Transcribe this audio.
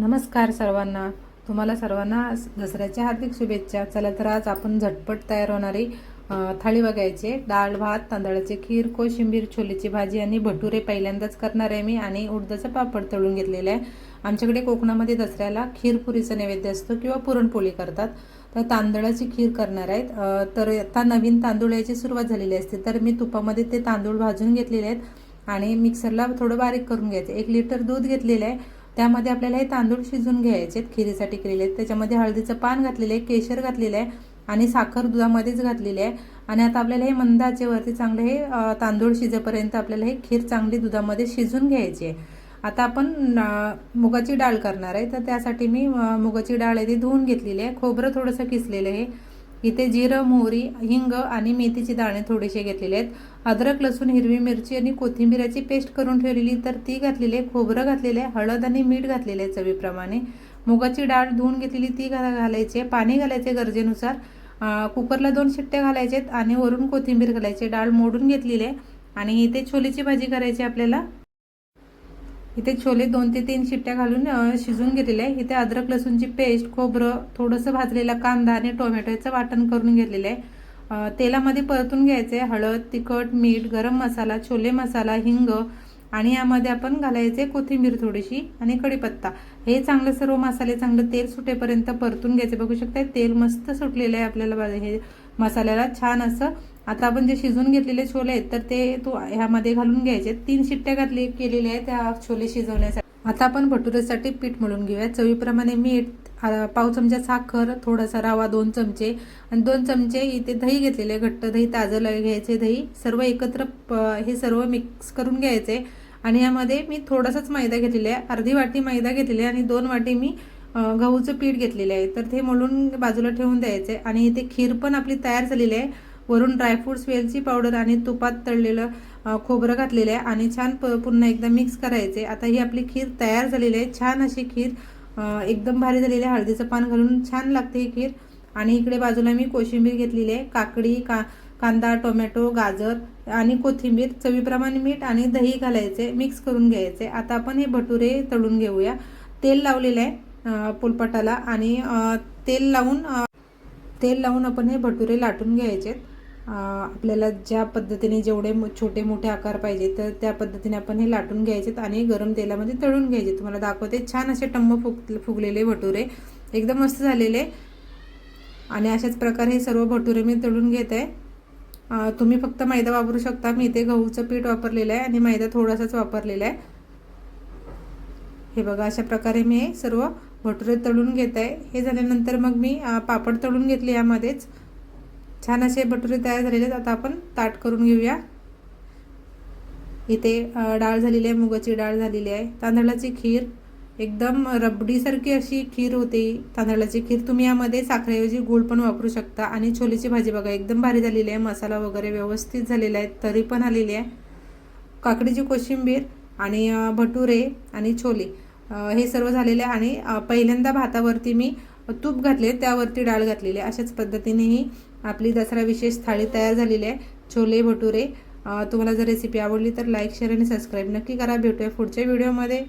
नमस्कार सर्वांना. तुम्हाला सर्वांना दसऱ्याच्या हार्दिक शुभेच्छा. चला तर आज आपण झटपट तयार होणारी थाळी बघायचे. डाळ भात तांदळाची खीर कोशिंबीर छोलेची भाजी आणि भटुरे पहिल्यांदाच करणार आहे मी आणि उडदाचं पापड तळून घेतलेलं आहे. आमच्याकडे कोकणामध्ये दसऱ्याला खीरपुरीचा नैवेद्य असतो किंवा पुरणपोळी करतात. तर तांदळाची खीर करणार आहेत. तर आता नवीन तांदूळ याची सुरुवात झालेली असते. तर मी तुपामध्ये ते तांदूळ भाजून घेतलेले आहेत आणि मिक्सरला थोडं बारीक करून घ्यायचं. एक लिटर दूध घेतलेलं आहे. त्यामध्ये आपल्याला हे तांदूळ शिजून घ्यायचे आहेत खिरीसाठी केलेले आहेत. त्याच्यामध्ये हळदीचं पान घातलेलं आहे केशर घातलेलं आहे आणि साखर दुधामध्येच घातलेली आहे. आणि आता आपल्याला हे मंद आचेवरती चांगलं हे तांदूळ शिजेपर्यंत आपल्याला हे खीर चांगली दुधामध्ये शिजून घ्यायची आहे. आता आपण मुगाची डाळ करणार आहे. तर त्यासाठी मी मुगाची डाळ आहे ती धुवून घेतलेली आहे. खोबरं थोडंसं किसलेलं आहे. इथे जिरं मोहरी हिंग आणि मेथीची दाणे थोडेसे घेतलेले आहेत. अद्रक लसूण हिरवी मिरची आणि कोथिंबिराची पेस्ट करून ठेवलेली. तर ती घातलेली आहे खोबरं घातलेलं आहे हळद आणि मीठ घातलेलं आहे चवीप्रमाणे. मुगाची डाळ धुवून घेतलेली ती घा घालायची. पाणी घालायचे गरजेनुसार. कुकरला दोन शिट्ट्या घालायचे आहेत आणि वरून कोथिंबीर घालायची. डाळ मोडून घेतलेली आहे. आणि इथे छोलेची भाजी करायची आहे आपल्याला. इथे छोले दोन ते तीन शिट्ट्या घालून शिजून घेतलेले आहे. इथे अद्रक लसूणची पेस्ट खोबरं थोडंसं भाजलेला कांदा आणि टोमॅटोचं वाटण करून घेतलेलं आहे. तेलामध्ये परतून घ्यायचे हळद तिखट मीठ गरम मसाला छोले मसाला हिंग आणि यामध्ये आपण घालायचे कोथिंबीर थोडीशी आणि कढीपत्ता. हे चांगलं सर्व मसाले चांगलं तेल सुटेपर्यंत परतून घ्यायचे. बघू शकता तेल मस्त सुटलेलं आहे आपल्याला हे मसाल्याला छान असं आता आपण जे शिजून घेतलेले छोले आहेत तर ते तू ह्यामध्ये घालून घ्यायचे. तीन शिट्ट्या घातली केलेल्या आहेत त्या छोले शिजवण्यासाठी. आता आपण भटुरेसाठी पीठ मळून घेऊया. चवीप्रमाणे मीठ पाव चमचा साखर थोडासा रवा दोन चमचे. आणि दोन चमचे इथे दही घेतलेले घट्ट दही ताजं घ्यायचे दही. सर्व एकत्र प- हे सर्व मिक्स करून घ्यायचे. आणि यामध्ये मी थोडासाच मैदा घेतलेला आहे. अर्धी वाटी मैदा घेतलेली आहे आणि दोन वाटी मी गहूचं पीठ घेतलेलं आहे. तर ते मळून बाजूला ठेवून द्यायचे. आणि इथे खीर पण आपली तयार झालेली आहे. वरून ड्रायफ्रूट्स वेलची पावडर आणि तुपात तळलेलं खोबरं घातलेलं आहे आणि छान प पुन्हा एकदा मिक्स करायचे आता ही आपली खीर तयार झालेली आहे. छान अशी खीर एकदम भारी झालेली आहे. हळदीचं पान घालून छान लागते ही खीर. आणि इकडे बाजूला मी कोशिंबीर घेतलेली आहे. काकडी का कांदा टोमॅटो गाजर आणि कोथिंबीर चवीप्रमाणे मीठ आणि दही घालायचे मिक्स करून घ्यायचे आता आपण हे भटुरे तळून घेऊया. तेल लावलेलं आहे पोलपाटाला आणि तेल लावून तेल लावून आपण हे भटुरे लाटून घ्यायचे आपल्याला ज्या पद्धतीने जेवढे मो- छोटे मोठे आकार पाहिजे तर त्या पद्धतीने आपण हे लाटून घ्यायचेत आणि गरम तेलामध्ये तळून घ्यायचे. तुम्हाला दाखवते छान असे टंब फुग फुगलेले भटुरे. एकदम मस्त झालेले. आणि अशाच प्रकारे हे सर्व भटुरे मी तळून घेत. आहे तुम्ही फक्त मैदा वापरू शकता. मी इथे गहूचं पीठ वापरलेलं आहे आणि मैदा थोडासाच वापरलेला आहे. हे बघा अशा प्रकारे मी हे सर्व भटुरे तळून घेत. आहे हे झाल्यानंतर मग मी पापड तळून घेतले यामध्येच. छान असे भटुरे तयार झालेले आहेत. आता आपण ताट करून घेऊया. इथे डाळ झालेली आहे मुगाची डाळ झालेली आहे. तांदळाची खीर. एकदम रबडीसारखी अशी खीर होते. तांदळाची खीर तुम्ही यामध्ये साखरेऐवजी गूळ पण वापरू शकता. आणि छोलेची भाजी बघा एकदम भारी झालेली आहे. मसाला वगैरे व्यवस्थित झालेला आहे. तरी पण आलेली आहे. काकडीची कोशिंबीर आणि भटुरे आणि छोले हे सर्व झालेले आहे. आणि पहिल्यांदा भातावरती मी तूप घातले त्यावरती डाळ घातलेली आहे. अशाच पद्धतीने ही आपली दसरा विशेष थाळी तयार झालेली आहे. छोले भटुरे तुम्हाला जर रेसिपी आवडली तर लाईक शेअर आणि सबस्क्राईब नक्की करा. भेटूया पुढच्या व्हिडिओमध्ये